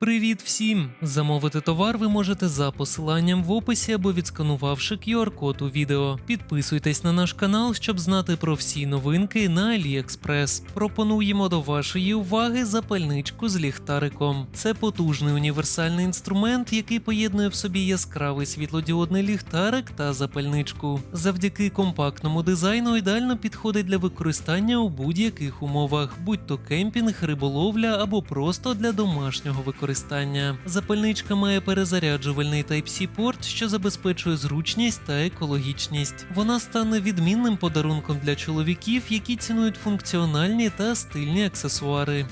Привіт всім! Замовити товар ви можете за посиланням в описі або відсканувавши QR-код у відео. Підписуйтесь на наш канал, щоб знати про всі новинки на AliExpress. Пропонуємо до вашої уваги запальничку з ліхтариком. Це потужний універсальний інструмент, який поєднує в собі яскравий світлодіодний ліхтарик та запальничку. Завдяки компактному дизайну ідеально підходить для використання у будь-яких умовах, будь то кемпінг, риболовля або просто для домашнього використання. Запальничка має перезаряджувальний Type-C порт, що забезпечує зручність та екологічність. Вона стане відмінним подарунком для чоловіків, які цінують функціональні та стильні аксесуари.